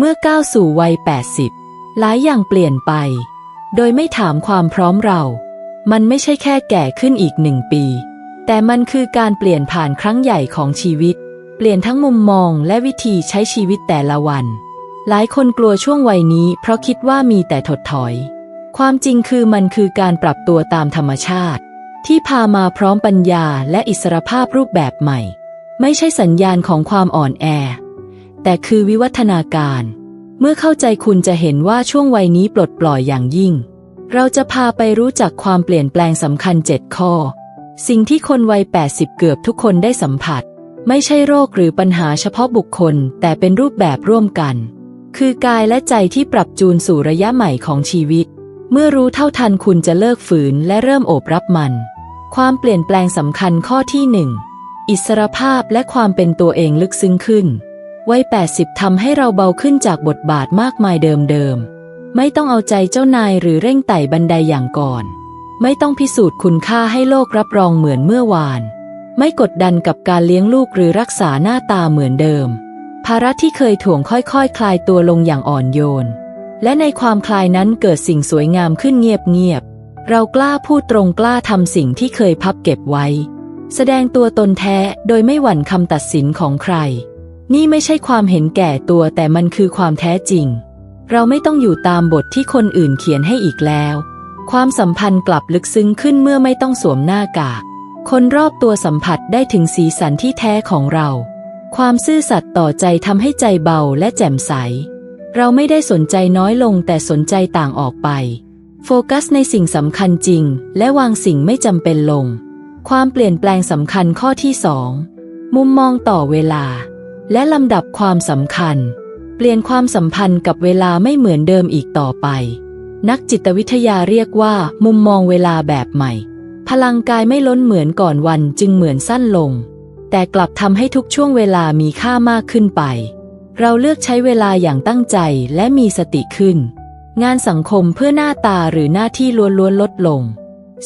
เมื่อก้าวสู่วัย 80 หลายอย่างเปลี่ยนไป โดยไม่ถามความพร้อมเรา มันไม่ใช่แค่แก่ขึ้นอีกหนึ่งปี แต่มันคือการเปลี่ยนผ่านครั้งใหญ่ของชีวิต เปลี่ยนทั้งมุมมองและวิธีใช้ชีวิตแต่ละวัน หลายคนกลัวช่วงวัยนี้ เพราะคิดว่ามีแต่ถดถอย ความจริงคือมันคือการปรับตัวตามธรรมชาติ ที่พามาพร้อมปัญญาและอิสรภาพรูปแบบใหม่ ไม่ใช่สัญญาณของความอ่อนแอ แต่คือวิวัฒนาการ เมื่อเข้าใจคุณจะเห็นว่าช่วงวัยนี้ปลดปล่อยอย่างยิ่ง เราจะพาไปรู้จักความเปลี่ยนแปลงสำคัญ 7 ข้อ สิ่งที่คนวัย 80 เกือบทุกคนได้สัมผัส ไม่ใช่โรคหรือปัญหาเฉพาะบุคคล แต่เป็นรูปแบบร่วมกัน คือกายและใจที่ปรับจูนสู่ระยะใหม่ของชีวิต เมื่อรู้เท่าทันคุณจะเลิกฝืนและเริ่มโอบรับมัน ความเปลี่ยนแปลงสำคัญข้อที่หนึ่งอิสรภาพและความเป็นตัวเองลึกซึ้งขึ้น วัย80ทำให้เราเบาขึ้นจากบทบาทมากมายเดิมๆ ไม่ต้องเอาใจเจ้านายหรือเร่งไต่บันไดอย่างก่อน ไม่ต้องพิสูจน์คุณค่าให้โลกรับรองเหมือนเมื่อวาน ไม่กดดันกับการเลี้ยงลูกหรือรักษาหน้าตาเหมือนเดิม ภาระที่เคยถ่วงค่อยๆคคลายตัวลงอย่างอ่อนโยน และในความคลายนั้นเกิดสิ่งสวยงามขึ้นเงียบๆ เรากล้าพูดตรงกล้าทำสิ่งที่เคยพับเก็บไว้ แสดงตัวตนแท้โดยไม่หวั่นคำตัดสินของใคร นี่ไม่ใช่ความเห็นแก่ตัวแต่มันคือความแท้จริง เราไม่ต้องอยู่ตามบทที่คนอื่นเขียนให้อีกแล้ว ความสัมพันธ์กลับลึกซึ้งขึ้นเมื่อไม่ต้องสวมหน้ากาก คนรอบตัวสัมผัสได้ถึงสีสันที่แท้ของเรา ความซื่อสัตย์ต่อใจทำให้ใจเบาและแจ่มใส เราไม่ได้สนใจน้อยลงแต่สนใจต่างออกไป โฟกัสในสิ่งสำคัญจริง และวางสิ่งไม่จำเป็นลง ความเปลี่ยนแปลงสำคัญข้อที่สองมุมมองต่อเวลา และลำดับความสำคัญ เปลี่ยนความสัมพันธ์กับเวลาไม่เหมือนเดิมอีกต่อไป นักจิตวิทยาเรียกว่า มุมมองเวลาแบบใหม่ พลังกายไม่ล้นเหมือนก่อนวันจึงเหมือนสั้นลง แต่กลับทำให้ทุกช่วงเวลามีค่ามากขึ้นไป เราเลือกใช้เวลาอย่างตั้งใจและมีสติขึ้น งานสังคมเพื่อหน้าตาหรือหน้าที่ล้วนๆลดลง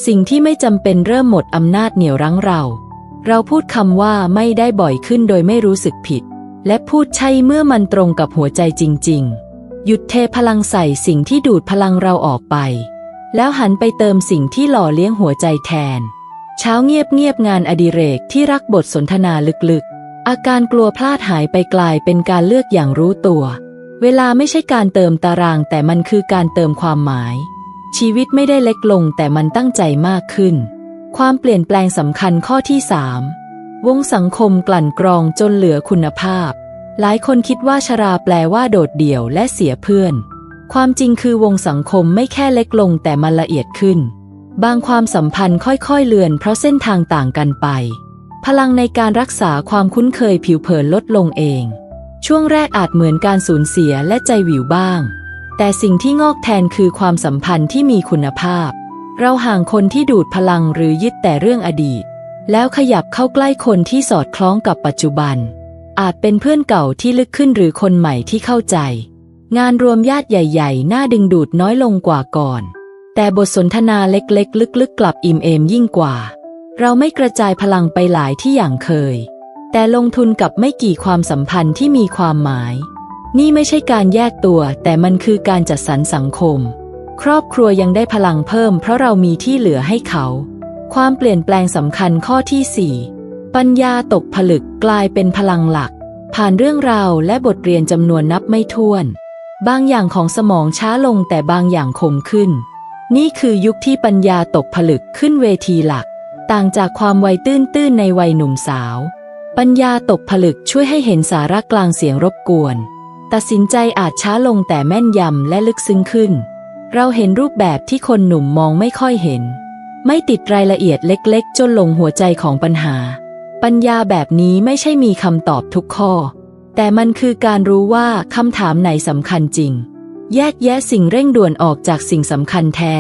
สิ่งที่ไม่จำเป็นเริ่มหมดอำนาจเหนี่ยวรั้งเรา เราพูดคำว่าไม่ได้บ่อยขึ้นโดยไม่รู้สึกผิด และพูดใช่เมื่อมันตรงกับหัวใจจริง ๆ หยุดเทพลังใส่สิ่งที่ดูดพลังเราออกไป แล้วหันไปเติมสิ่งที่หล่อเลี้ยงหัวใจแทน เช้าเงียบเงียบๆงานอดิเรกที่รักบทสนทนาลึกๆ อาการกลัวพลาดหายไปกลายเป็นการเลือกอย่างรู้ตัว เวลาไม่ใช่การเติมตาราง แต่มันคือการเติมความหมาย ชีวิตไม่ได้เล็กลงแต่มันตั้งใจมากขึ้น ความเปลี่ยนแปลงสำคัญข้อที่สาม วงสังคมกลั่นกรองจนเหลือคุณภาพ หลายคนคิดว่าชราแปลว่าโดดเดี่ยวและเสียเพื่อน ความจริงคือวงสังคมไม่แค่เล็กลงแต่มันละเอียดขึ้น บางความสัมพันธ์ค่อยๆเลือนเพราะเส้นทางต่างกันไป พลังในการรักษาความคุ้นเคยผิวเผินลดลงเอง ช่วงแรกอาจเหมือนการสูญเสียและใจหวิวบ้าง แต่สิ่งที่งอกแทนคือความสัมพันธ์ที่มีคุณภาพ เราห่างคนที่ดูดพลังหรือยึดแต่เรื่องอดีต แล้วขยับเข้าใกล้คนที่สอดคล้องกับปัจจุบัน อาจเป็นเพื่อนเก่าที่ลึกขึ้นหรือคนใหม่ที่เข้าใจ งานรวมญาติใหญ่ ๆ น่าดึงดูดน้อยลงกว่าก่อน แต่บทสนทนาเล็กๆ ลึกๆ กลับอิ่มเอมยิ่งกว่า เราไม่กระจายพลังไปหลายที่อย่างเคย แต่ลงทุนกับไม่กี่ความสัมพันธ์ที่มีความหมาย นี่ไม่ใช่การแยกตัว แต่มันคือการจัดสรรสังคม ครอบครัวยังได้พลังเพิ่ม เพราะเรามีที่เหลือให้เขา ความเปลี่ยนแปลงสำคัญข้อที่ 4 ปัญญาตกผลึกกลายเป็นพลังหลัก ผ่านเรื่องราวและบทเรียนจำนวนนับไม่ถ้วน บางอย่างของสมองช้าลงแต่บางอย่างคมขึ้น นี่คือยุคที่ปัญญาตกผลึกขึ้นเวทีหลัก ต่างจากความวัยตื้นๆในวัยหนุ่มสาว ปัญญาตกผลึกช่วยให้เห็นสาระกลางเสียงรบกวน ตัดสินใจอาจช้าลงแต่แม่นยำและลึกซึ้งขึ้น เราเห็นรูปแบบที่คนหนุ่มมองไม่ค่อยเห็น ไม่ติดรายละเอียดเล็ก ๆ จนลงหัวใจของปัญหา ปัญญาแบบนี้ไม่ใช่มีคำตอบทุกข้อ แต่มันคือการรู้ว่าคำถามไหนสำคัญจริง แยกแยะสิ่งเร่งด่วนออกจากสิ่งสำคัญแท้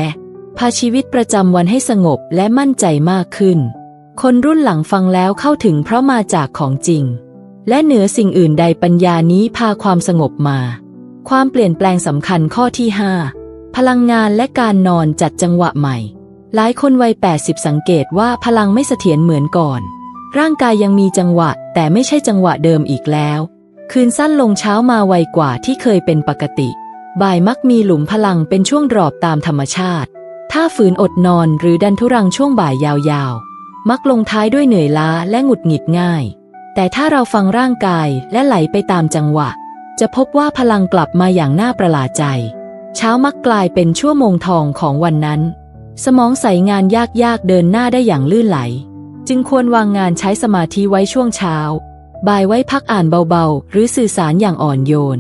พาชีวิตประจำวันให้สงบและมั่นใจมากขึ้น คนรุ่นหลังฟังแล้วเข้าถึงเพราะมาจากของจริง และเหนือสิ่งอื่นใดปัญญานี้พาความสงบมา ความเปลี่ยนแปลงสำคัญข้อที่ 5 พลังงานและการนอนจัดจังหวะใหม่ หลายคนวัย 80 สังเกตว่าพลังไม่เสถียรเหมือนก่อน ร่างกายยังมีจังหวะ แต่ไม่ใช่จังหวะเดิมอีกแล้ว คืนสั้นลงเช้ามาไวกว่าที่เคยเป็นปกติ บ่ายมักมีหลุมพลังเป็นช่วงดรอปตามธรรมชาติ ถ้าฝืนอดนอนหรือดันทุรังช่วงบ่ายยาวๆ มักลงท้ายด้วยเหนื่อยล้าและหงุดหงิดง่าย แต่ถ้าเราฟังร่างกายและไหลไปตามจังหวะ จะพบว่าพลังกลับมาอย่างน่าประหลาดใจ เช้ามักกลายเป็นชั่วโมงทองของวันนั้น สมองใส่งานยากๆเดินหน้าได้อย่างลื่นไหล จึงควรวางงานใช้สมาธิไว้ช่วงเช้า บ่ายไว้พักอ่านเบาๆ หรือสื่อสารอย่างอ่อนโยน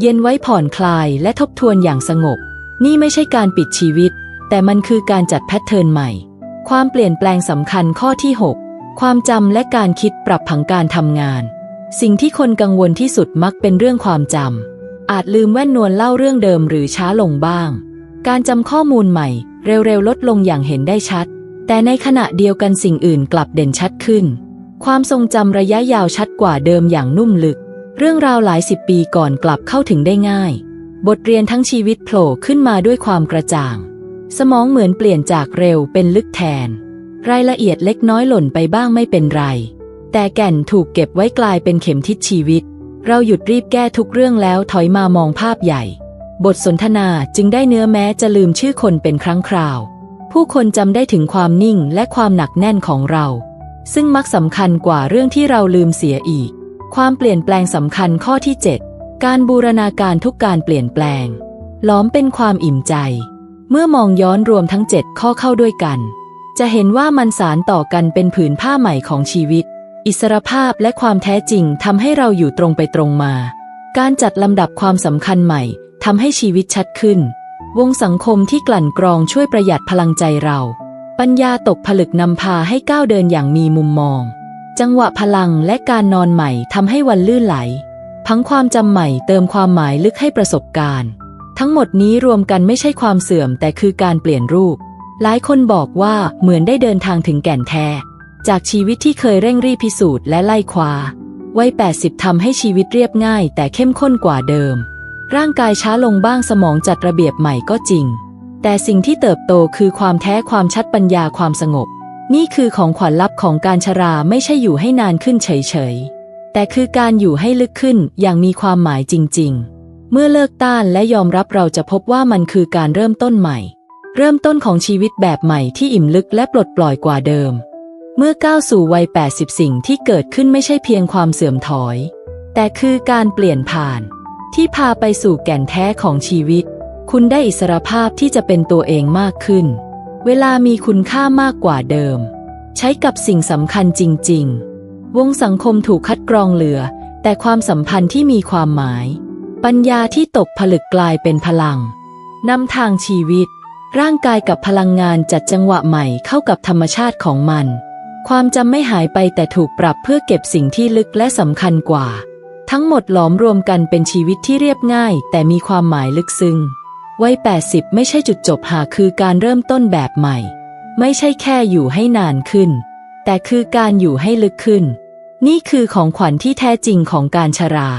เย็นไว้ผ่อนคลายและทบทวนอย่างสงบ นี่ไม่ใช่การปิดชีวิต แต่มันคือการจัดแพทเทิร์นใหม่ ความเปลี่ยนแปลงสำคัญข้อที่ 6 ความจำและการคิดปรับผังการทำงาน สิ่งที่คนกังวลที่สุดมักเป็นเรื่องความจำอาจลืมแว่นนวลเล่าเรื่องเดิมหรือช้าลงบ้าง การจำข้อมูลใหม่ เร็วๆ ลดลงอย่างเห็นได้ชัด แต่ในขณะเดียวกันสิ่งอื่นกลับเด่นชัดขึ้น ความทรงจำระยะยาวชัดกว่าเดิมอย่างนุ่มลึก เรื่องราวหลายสิบปีก่อนกลับเข้าถึงได้ง่าย บทเรียนทั้งชีวิตโผล่ขึ้นมาด้วยความกระจ่าง สมองเหมือนเปลี่ยนจากเร็วเป็นลึกแทน รายละเอียดเล็กน้อยหล่นไปบ้างไม่เป็นไร แต่แก่นถูกเก็บไว้กลายเป็นเข็มทิศชีวิต เราหยุดรีบแก้ทุกเรื่องแล้วถอยมามองภาพใหญ่ บทสนทนาจึงได้เนื้อแม้จะลืมชื่อคนเป็นครั้งคราว ผู้คนจำได้ถึงความนิ่งและความหนักแน่นของเรา ซึ่งมักสำคัญกว่าเรื่องที่เราลืมเสียอีก ความเปลี่ยนแปลงสำคัญข้อที่ 7 การบูรณาการทุกการเปลี่ยนแปลง ล้อมเป็นความอิ่มใจ เมื่อมองย้อนรวมทั้ง 7 ข้อเข้าด้วยกัน จะเห็นว่ามันสารต่อกันเป็นผืนผ้าใหม่ของชีวิต อิสรภาพและความแท้จริงทำให้เราอยู่ตรงไปตรงมา การจัดลำดับความสำคัญใหม่ ทำให้ชีวิตชัดขึ้น วงสังคมที่กลั่นกรองช่วยประหยัดพลังใจเรา ปัญญาตกผลึกนำพาให้ก้าวเดินอย่างมีมุมมอง จังหวะพลังและการนอนใหม่ทำให้วันลื่นไหล พังความจำใหม่เติมความหมายลึกให้ประสบการณ์ ทั้งหมดนี้รวมกันไม่ใช่ความเสื่อมแต่คือการเปลี่ยนรูป หลายคนบอกว่าเหมือนได้เดินทางถึงแก่นแท้ จากชีวิตที่เคยเร่งรีบพิสูจน์และไล่คว้าวัย80ทำให้ชีวิตเรียบง่ายแต่เข้มข้นกว่าเดิม ร่างกายช้าลงบ้างสมองจัดระเบียบใหม่ก็จริง แต่สิ่งที่เติบโตคือความแท้ความชัดปัญญาความสงบ นี่คือของขวัญลับของการชราไม่ใช่อยู่ให้นานขึ้นเฉยๆ แต่คือการอยู่ให้ลึกขึ้นอย่างมีความหมายจริง ๆ เมื่อเลิกต้านและยอมรับเราจะพบว่ามันคือการเริ่มต้นใหม่ เริ่มต้นของชีวิตแบบใหม่ที่อิ่มลึกและปลดปล่อยกว่าเดิม เมื่อก้าวสู่วัย 80 สิ่งที่เกิดขึ้นไม่ใช่เพียงความเสื่อมถอย แต่คือการเปลี่ยนผ่าน ที่พาไปสู่แก่นแท้ของชีวิต คุณได้อิสรภาพที่จะเป็นตัวเองมากขึ้น เวลามีคุณค่ามากกว่าเดิม ใช้กับสิ่งสำคัญจริง ๆ วงสังคมถูกคัดกรองเหลือ แต่ความสัมพันธ์ที่มีความหมาย ปัญญาที่ตกผลึกกลายเป็นพลังนำทางชีวิต ร่างกายกับพลังงานจัดจังหวะใหม่เข้ากับธรรมชาติของมัน ความจำไม่หายไปแต่ถูกปรับเพื่อเก็บสิ่งที่ลึกและสำคัญกว่า ทั้งหมดหลอมรวมกันเป็นชีวิตที่เรียบง่าย แต่มีความหมายลึกซึ้งวัย80 ไม่ใช่จุดจบหากคือการเริ่มต้นแบบใหม่ ไม่ใช่แค่อยู่ให้นานขึ้น แต่คือการอยู่ให้ลึกขึ้น นี่คือของขวัญที่แท้จริงของการชรา